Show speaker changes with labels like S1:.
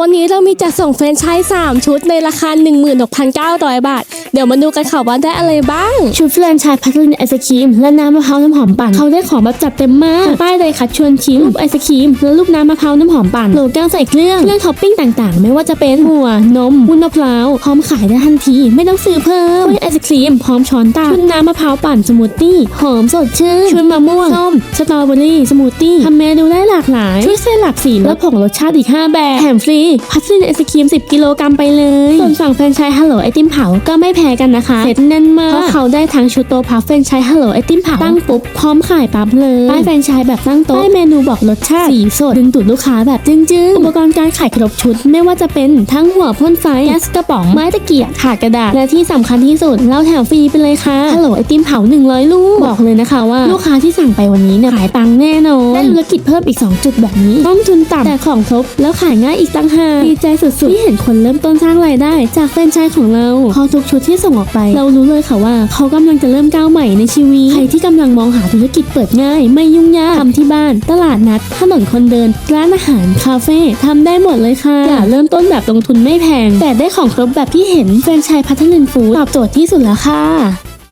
S1: วันนี้เรามีจัดส่งแฟรนไชส์3ชุดในราคา 16,900 บาท เดี๋ยวมาดูกันค่ะว่าได้อะไรบ้าง ชุดแฟรนไชส์พัทลินไอศครีมและน้ำมะพร้าวน้ำหอมปั่นเขาได้ของแบบจัดเต็มมากป้ายเลยค่ะชวนชิมไอศครีมและรูปน้ำมะพร้าวน้ำหอมปั่นโหลแก้วใส่เครื่องเครื่องท็อปปิ้งต่างๆ ไม่ว่าจะเป็นหัวนมวุ้นมะพร้าวพร้อมขายได้ทันที ไม่ต้องซื้อเพิ่มไอศครีมพร้อมช้อนตาชุดน้ำมะพร้าวปั่นสมูทตี้หอมสดชื่นชุดมะม่วงส้มสตรอเบอรี่สมูทตี้ทำเมนูได้หลากหลายช่วยเส้นหลากสีและผงรสชาติอีก5แบบแถมฟรีพัสลินไอศครีม 10 กิโลกรัมไปเลย ส่วนฝั่งแฟรนไชส์ฮัลโหลไอติมเผาก็ไม่แพ้กันนะคะเซ็ตแน่นมากเพราะเขาได้ทั้งชุดโตะพัฟแฟรนไชส์ฮัลโหลไอติมเผาตั้งปุ๊บพร้อมขายปั๊บเลยป้ายแฟรนไชส์แบบตั้งโต๊ะป้ายเมนูบอกรสชาติสีสดดึงดูดลูกค้าแบบจึ้งๆอุปกรณ์การขายครบชุด ไม่ว่าจะเป็นทั้งหัวพ่นไฟแก๊สกระป๋องไม้ตะเกียบถาดกระดาษและที่สำคัญที่สุดเราแถมฟรีไปเลยค่ะฮัลโหลไอติมเผา 100 ลูกบอกเลยนะคะว่าลูกค้าที่สั่งไปวันนี้เนี่ยขายปังแน่นอนได้ธุรกิจเพิ่มอีก 2 จุดแบบนี้ต้นทุนต่ำแต่ของครบแล้วขายง่ายอีกต่างหากดีใจสุดๆที่เห็นคนเริ่มต้นสร้างรายได้ จากแฟรนไชส์ของเราพอทุกชุดที่ส่งออกไป เรารู้เลยค่ะว่า เขากำลังจะเริ่มก้าวใหม่ในชีวิตใครที่กำลังมองหาธุรกิจเปิดง่าย ไม่ยุ่งยากทำที่บ้าน ตลาดนัดถนนคนเดิน ร้านอาหารคาเฟ่ทำได้หมดเลยค่ะอย่าเริ่มต้นแบบลงทุนไม่แพง แต่ได้ของครบแบบที่เห็นแฟรนไชส์พัทลินฟู้ดตอบโจทย์ที่สุดแล้วค่ะ